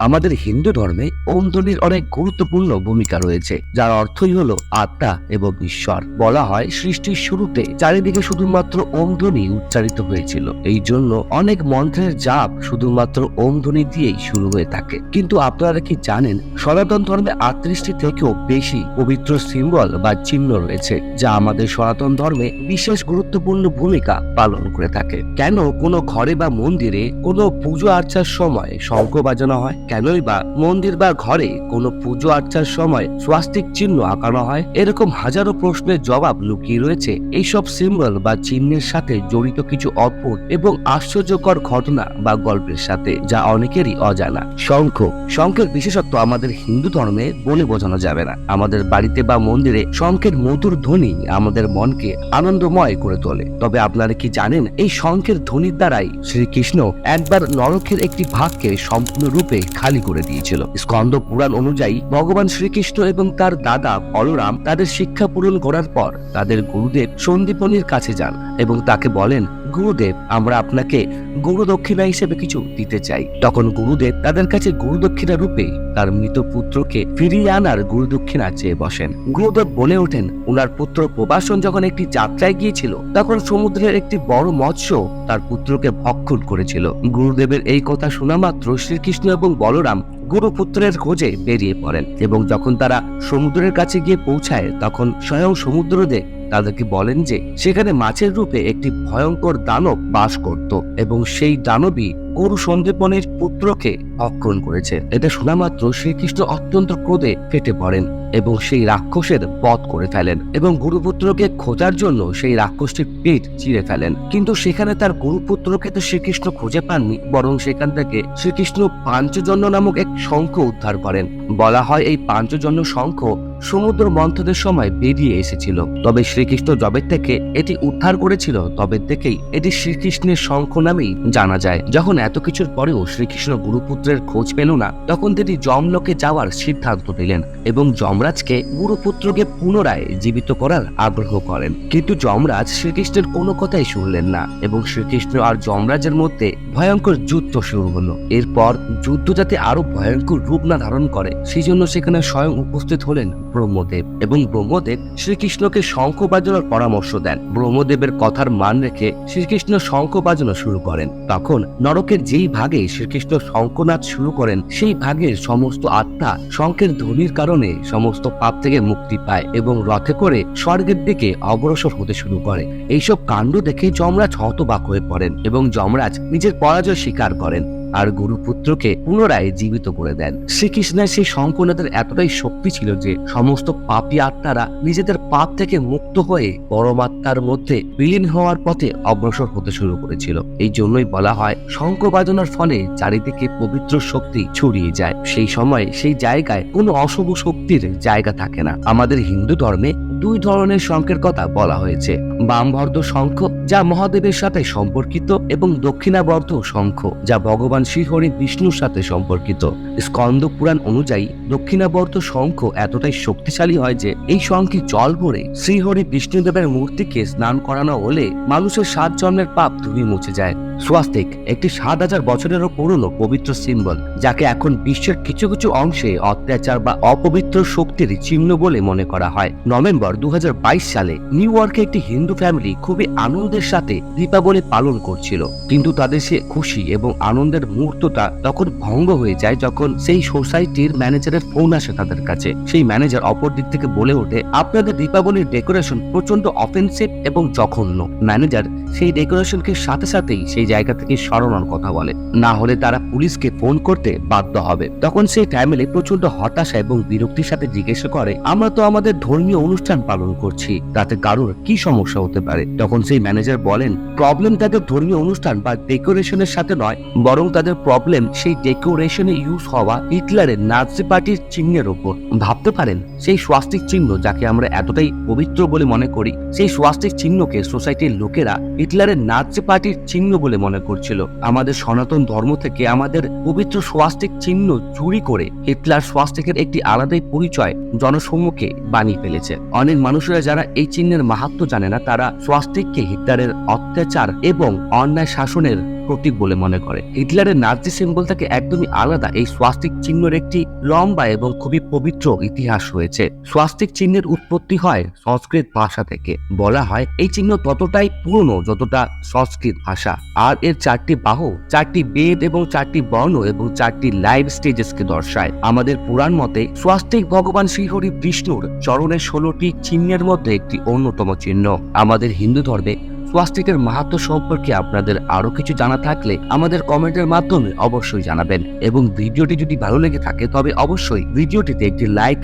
আমাদের হিন্দু ধর্মে ওম ধ্বনির অনেক গুরুত্বপূর্ণ ভূমিকা রয়েছে, যার অর্থই হলো আত্মা এবং ঈশ্বর। বলা হয় সৃষ্টির শুরুতে চারিদিকে শুধুমাত্র ওম ধ্বনি উচ্চারিত হয়েছিল। এই জন্য অনেক মন্ত্রের জাপ শুধুমাত্র ওম ধ্বনি দিয়েই শুরু হয়ে থাকে। কিন্তু আপনারা কি জানেন, সনাতন ধর্মে আটত্রিশটি থেকেও বেশি পবিত্র সিম্বল বা চিহ্ন রয়েছে, যা আমাদের সনাতন ধর্মে বিশেষ গুরুত্বপূর্ণ ভূমিকা পালন করে থাকে? কেন কোনো ঘরে বা মন্দিরে কোনো পুজো আর্চার সময় শঙ্খ বাজানো হয়? কেনই বা মন্দির বা ঘরে কোনো পুজো আর্চার সময় স্বাস্তিক চিহ্ন আঁকানো হয়? এরকম হাজারো প্রশ্নের জবাব লুকিয়ে রয়েছে। এইসব সিম্বল বা চিহ্নের সাথে জড়িত কিছু অদ্ভুত এবং আশ্চর্যকর ঘটনা বা গল্পের সাথে, যা অনেকেরই অজানা। শঙ্খ। শঙ্খের বিশেষত্ব আমাদের হিন্দু ধর্মে বলে বোঝানো যাবে না। আমাদের বাড়িতে বা মন্দিরে শঙ্খের মধুর ধ্বনি আমাদের মনকে আনন্দময় করে তোলে। তবে আপনারা কি জানেন, এই শঙ্খের ধ্বনির দ্বারাই শ্রীকৃষ্ণ একবার নরকের একটি ভাগকে সম্পূর্ণরূপে খালি করে দিয়েছিল। স্কন্দ পুরাণ অনুযায়ী ভগবান শ্রীকৃষ্ণ এবং তার দাদা বলরাম তাদের শিক্ষা পূরণ করার পর তাদের গুরুদেব সন্দীপনির কাছে যান এবং তাকে বলেন গুরুদেব, আমরা আপনাকে গুরু দক্ষিণা হিসেবে কিছু দিতে চাই। তখন গুরুদেব তাদের কাছে গুরু দক্ষিণা রূপে তার মৃত পুত্রকে ফিরিয়ে আনার গুরু দক্ষিণা চেয়ে বসেন। গুরুদেব বলে ওঠেন ওনার পুত্র প্রবাসন যখন একটি যাত্রায় গিয়েছিল, তখন সমুদ্রের একটি বড় মৎস্য তার পুত্রকে ভক্ষণ করেছিল। গুরুদেবের এই কথা শোনা মাত্র শ্রীকৃষ্ণ এবং বলরাম গুরুপুত্রের খোঁজে বেরিয়ে পড়েন এবং যখন তারা সমুদ্রের কাছে গিয়ে পৌঁছায়, তখন স্বয়ং সমুদ্রদেব তাদেরকে বলেন যে, সেখানে মাছের রূপে একটি ভয়ঙ্কর দানব বাস করত এবং সেই দানবই গরু সন্দীপনের পুত্রকে ভক্ষণ করেছে। এটা শোনা মাত্র শ্রীকৃষ্ণ অত্যন্ত ক্রোধে ফেটে পড়েন এবং সেই রাক্ষসের বধ করে ফেলেন এবং গুরুপুত্রকে খোঁজার জন্য সেই রাক্ষসটির পেট চিরে ফেলেন। কিন্তু সেখানে তার গুরুপুত্রকে তো শ্রীকৃষ্ণ খুঁজে পাননি, বরং সেখান থেকে শ্রীকৃষ্ণ পাঞ্চজন্য নামক এক শঙ্খ উদ্ধার করেন। বলা হয় এই পাঞ্চজন্য শঙ্খ সমুদ্র মন্থনের সময় বেরিয়ে এসেছিল, তবে শ্রীকৃষ্ণ জবের থেকে এটি উদ্ধার করেছিল, তবে থেকেই এটি শ্রীকৃষ্ণের শঙ্খ নামেই জানা যায়। যখন এত কিছুর পরেও শ্রীকৃষ্ণ গুরুপুত্রের খোঁজ পেল না, তখন তিনি যমলোকে যাওয়ার সিদ্ধান্ত নিলেন এবং যমরাজকে গুরুপুত্রকে পুনরায় জীবিত করার আগ্রহ করেন। কিন্তু যমরাজ শ্রীকৃষ্ণের কোনো কথাই শুনলেন না এবং শ্রীকৃষ্ণ আর যমরাজের মধ্যে ভয়ঙ্কর যুদ্ধ শুরু হলো। এরপর যুদ্ধ যাতে আরও ভয়ঙ্কর রূপ না ধারণ করে সেই জন্য সেখানে স্বয়ং উপস্থিত হলেন ব্রহ্মদেব এবং ব্রহ্মদেব শ্রীকৃষ্ণকে শঙ্খ বাজানোর পরামর্শ দেন। ব্রহ্মদেবের কথার মান রেখে শ্রীকৃষ্ণ শঙ্খ বাজানো শুরু করেন। তখন নরকের যেই ভাগে শ্রীকৃষ্ণ শঙ্খনাথ শুরু করেন, সেই ভাগের সমস্ত আত্মা শঙ্খের ধ্বনির কারণে সমস্ত পাপ থেকে মুক্তি পায় এবং রথে করে স্বর্গের দিকে অগ্রসর হতে শুরু করে। এইসব কাণ্ড দেখে যমরাজ হতবাক হয়ে পড়েন এবং যমরাজ নিজের পরাজয় স্বীকার করেন। আর গুরুপুত্রকে পুনরায় জীবিত করে দেন। শ্রীকৃষ্ণের সেই শঙ্কনাথের এতটাই শক্তি ছিল যে সমস্ত পাপী আত্মারা নিজেদের পাপ থেকে মুক্ত হয়ে পরমাত্মার মধ্যে বিলীন হওয়ার পথে অগ্রসর হতে শুরু করেছিল। এই জন্যই বলা হয় শঙ্খ বাজনার ফলে চারিদিকে পবিত্র শক্তি ছড়িয়ে যায়। সেই সময় সেই জায়গায় কোনো অশুভ শক্তির জায়গা থাকে না। আমাদের হিন্দু ধর্মে দুই ধরনের শঙ্খের কথা বলা হয়েছে। বামবর্ধ শঙ্খ, যা মহাদেবের সাথে সম্পর্কিত, এবং দক্ষিণাবর্ধ শঙ্খ, যা ভগবান শ্রীহরি বিষ্ণুর সাথে সম্পর্কিত। স্কন্দ পুরাণ অনুযায়ী, দক্ষিণাবর্ধ শঙ্খ এতটাই শক্তিশালী হয় যে, এই শঙ্খে জল ভরে শ্রীহরি বিষ্ণুদেবের মূর্তিকে স্নান করানো হলে মানুষের সাত জন্মের পাপ ধুয়ে মুছে যায়। সোয়াস্তিক একটি সাত হাজার বছরেরও পুরনো পবিত্র সিম্বল, যাকে এখন বিশ্বের কিছু কিছু অংশে অত্যাচার বা অপবিত্র শক্তির চিহ্ন বলে মনে করা হয়। নভেম্বর দু হাজার বাইশ সালে নিউ ইয়র্কে একটি হিন্দু ফ্যামিলি খুবই আনন্দের সাথে দীপাবলি পালন করছিল। কিন্তু তাদের সে খুশি এবং আনন্দের মুহূর্তটা তখন ভঙ্গ হয়ে যায় যখন সেই সোসাইটির ম্যানেজারের ফোন আসে তাদের কাছে। সেই ম্যানেজার অপর দিক থেকে বলে ওঠে, আপনাদের দীপাবলির ডেকোরেশন প্রচণ্ড অফেন্সিভ এবং জঘন্য। ম্যানেজার সেই ডেকোরেশনকে সাথে সাথেই সেই জায়গা থেকে সরানোর কথা বলে। না হলে তারা পুলিশকে ফোন করতে বাধ্য হবে। তখন সেই ফ্যামিলি প্রচণ্ড হতাশা এবং বিরক্তির সাথে জিজ্ঞাসা করে, আমরা তো আমাদের ধর্মীয় অনুষ্ঠান পালন করছি, তাতে কারোর কি সমস্যা হতে পারে? তখন সেই ম্যানেজার বলেন প্রবলেম তাদের ধর্মীয় অনুষ্ঠান বা ডেকোরেশনের সাথে নয়, বরং তাদের প্রবলেম সেই ডেকোরেশনে ইউজ হওয়া হিটলারের নাৎসি পার্টির চিহ্নের ওপর ভাবতে পারেন, সেই স্বাস্তিক চিহ্ন যাকে আমরা এতটাই পবিত্র বলে মনে করি, সেই স্বাস্তিক চিহ্নকে সোসাইটির লোকেরা হিটলারের নাৎসি পার্টির চিহ্ন বলে মনে করছিল। আমাদের সনাতন ধর্ম থেকে আমাদের পবিত্র স্বাস্তিক চিহ্ন চুরি করে হিটলার স্বাস্তিকের একটি আলাদাই পরিচয় জনসম্মুখে বানিয়ে ফেলেছে। অনেক মানুষেরা যারা এই চিহ্নের মাহাত্ম জানে না, তারা স্বাস্তিককে হিটলারের অত্যাচার এবং অন্যায় শাসনের প্রতীক বলে মনে করে। হিটলারের নাজি সিম্বলটাকে একদমই আলাদা এই স্বাস্তিক চিহ্নের একটি লম্বা এবং খুবই পবিত্র ইতিহাস রয়েছে। স্বাস্তিক চিহ্নের উৎপত্তি হয় সংস্কৃত ভাষা থেকে। বলা হয়, এই চিহ্ন ততটাই পুরনো যতটা সংস্কৃত ভাষা। আর এর চারটি বাহু, চারটি বেদ এবং চারটি বর্ণ এবং চারটি লাইভ স্টেজেসকে দর্শায়। আমাদের পুরাণ মতে, স্বাস্তিক ভগবান শ্রীহরি বিষ্ণুর চরণের ষোলোটি চিহ্নের মধ্যে একটি অন্যতম চিহ্ন। আমাদের হিন্দু ধর্মে স্বাস্তিকের মাহাত্ম সম্পর্কে আপনাদের আরও কিছু জানা থাকলে আমাদের কমেন্টের মাধ্যমে অবশ্যই জানাবেন এবং ভিডিওটি যদি ভালো লেগে থাকে, তবে অবশ্যই ভিডিওটিতে একটি লাইক,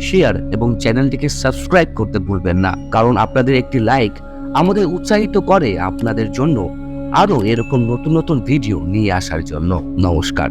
শেয়ার এবং চ্যানেলটিকে সাবস্ক্রাইব করতে ভুলবেন না। কারণ আপনাদের একটি লাইক আমাদের উৎসাহিত করে আপনাদের জন্য আরও এরকম নতুন নতুন ভিডিও নিয়ে আসার জন্য। নমস্কার।